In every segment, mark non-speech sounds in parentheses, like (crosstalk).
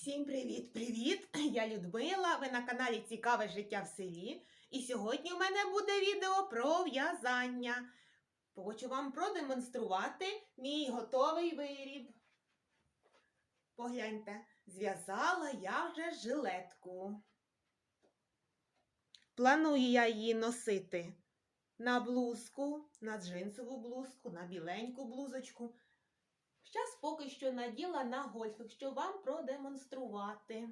Всім привіт-привіт! (clears throat) Я Людмила. Ви на каналі Цікаве життя в селі. І сьогодні у мене буде відео про в'язання. Хочу вам продемонструвати мій готовий виріб. Погляньте, зв'язала я вже жилетку. Планую я її носити на блузку, на джинсову блузку, на біленьку блузочку. Зараз поки що наділа на гольфик, щоб вам продемонструвати.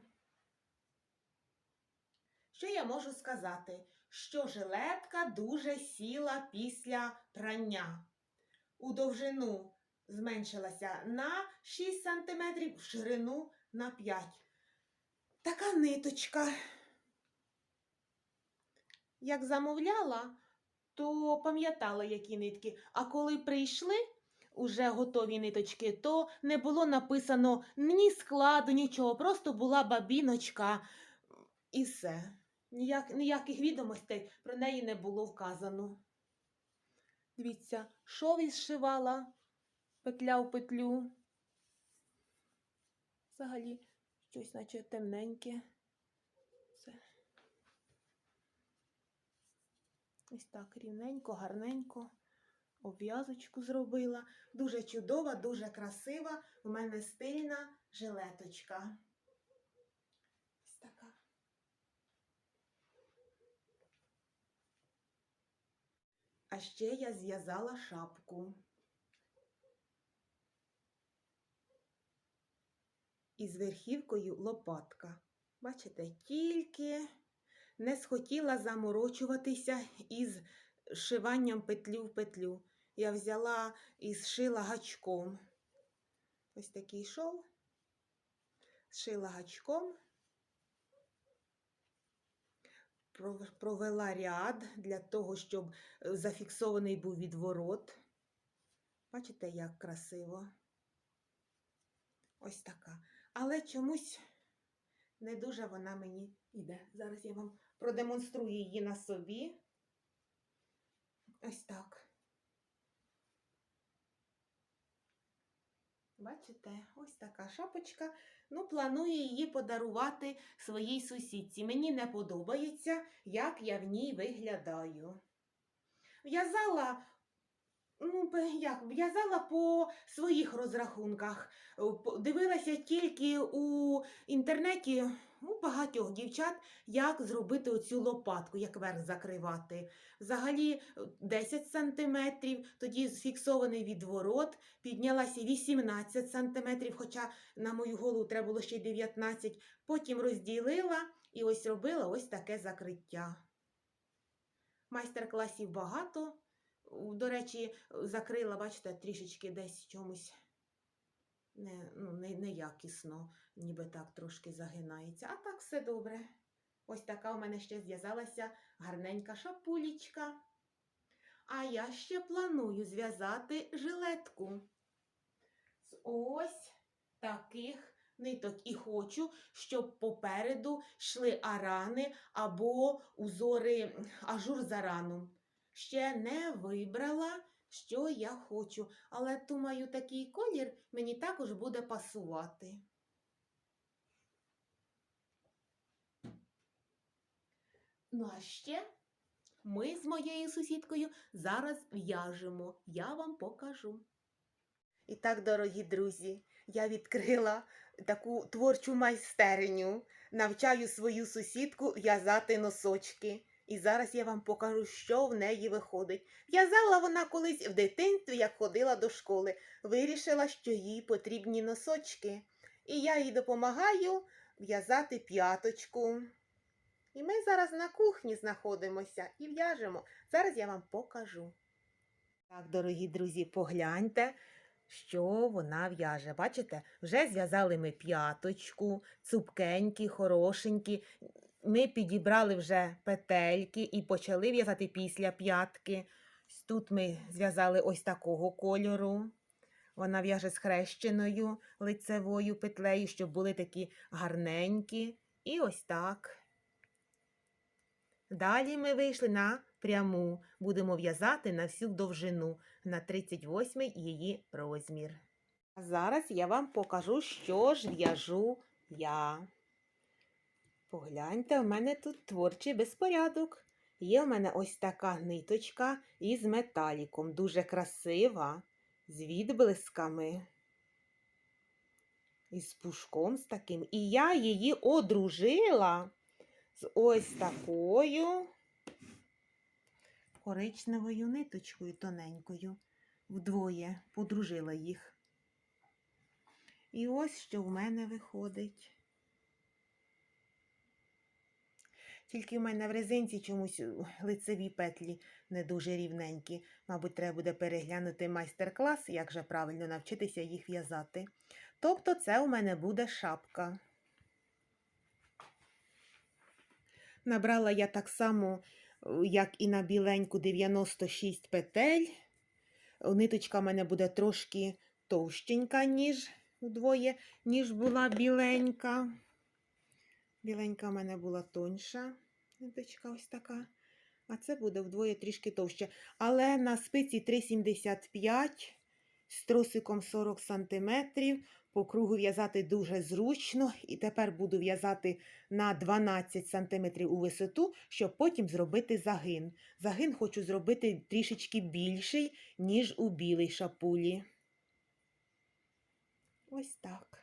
Що я можу сказати? Що жилетка дуже сіла після прання. У довжину зменшилася на 6 см, в ширину на 5 Така ниточка. Як замовляла, то пам'ятала, які нитки. А коли прийшли, уже готові ниточки, то не було написано ні складу, нічого, просто була бабіночка і все. Ніяк, ніяких відомостей про неї не було вказано. Дивіться, шов зшивала петля в петлю. Взагалі щось наче темненьке. Все. Ось так рівненько, гарненько обв'язочку зробила. Дуже чудова, дуже красива. У мене стильна жилеточка. Ось така. А ще я зв'язала шапку. Із верхівкою лопатка. Бачите, тільки не схотіла заморочуватися із шиванням петлю в петлю. Я взяла і зшила гачком. Ось такий шов. Зшила гачком, провела ряд для того, щоб е, зафіксований був відворот. Бачите, як красиво. Ось така. Але чомусь не дуже вона мені йде. Зараз я вам продемонструю її на собі. Ось так. Бачите, ось така шапочка. Ну, планую її подарувати своїй сусідці. Мені не подобається, як я в ній виглядаю. В'язала, ну, як, в'язала по своїх розрахунках. Дивилася тільки у інтернеті у багатьох дівчат, як зробити оцю лопатку, як верх закривати. Взагалі е, 10 сантиметрів, тоді фіксований відворот, піднялася 18 сантиметрів, хоча на мою голову треба було ще й 19. Потім розділила і ось робила ось таке закриття. Майстер-класів багато. До речі, закрила, бачите, трішечки десь чомусь не, ну, не, неякісно, ніби так трошки загинається. А так все добре. Ось така у мене ще зв'язалася гарненька шапулічка. А я ще планую зв'язати жилетку. З ось таких ниток. І хочу, щоб попереду йшли арани або узори ажур з араном. Ще не вибрала, що я хочу, але думаю, такий колір мені також буде пасувати. Ну, а ще ми з моєю сусідкою зараз в'яжемо. Я вам покажу. І так, дорогі друзі, я відкрила таку творчу майстерню, навчаю свою сусідку в'язати носочки. І зараз я вам покажу, що в неї виходить. В'язала вона колись в дитинстві, як ходила до школи. Вирішила, що їй потрібні носочки. І я їй допомагаю в'язати п'яточку. І ми зараз на кухні знаходимося і в'яжемо. Зараз я вам покажу. Так, дорогі друзі, погляньте, що вона в'яже. Бачите, вже зв'язали ми п'яточку, цупкенькі, хорошенькі. Ми підібрали вже петельки і почали в'язати після п'ятки. Тут ми зв'язали ось такого кольору. Вона в'яже з хрещеною лицевою петлею, щоб були такі гарненькі. І ось так. Далі ми вийшли на пряму. Будемо в'язати на всю довжину, на 38 її розмір. А зараз я вам покажу, що ж в'яжу я. Погляньте, у мене тут творчий безпорядок. Є в мене ось така ниточка із металіком, дуже красива, з відблисками. Із пушком з таким. І я її одружила з ось такою коричневою ниточкою тоненькою. Вдвоє подружила їх. І ось що в мене виходить. Тільки в мене в резинці чомусь е, лицеві петлі не дуже рівненькі. Мабуть, треба буде переглянути майстер-клас, як же правильно навчитися їх в'язати. Тобто це у мене буде шапка. Набрала я так само, е, як і на біленьку 96 петель. Ниточка в мене буде трошки товщенька, ніж удвоє, ніж була біленька. Біленька в мене була тоньша, ниточка ось така. А це буде вдвоє трішки товще. Але на спиці 3,75 з тросиком 40 см. По кругу в'язати дуже зручно. І тепер буду в'язати на 12 см у висоту, щоб потім зробити загин. Загин хочу зробити трішечки більший, ніж у білій шапулі. Ось так.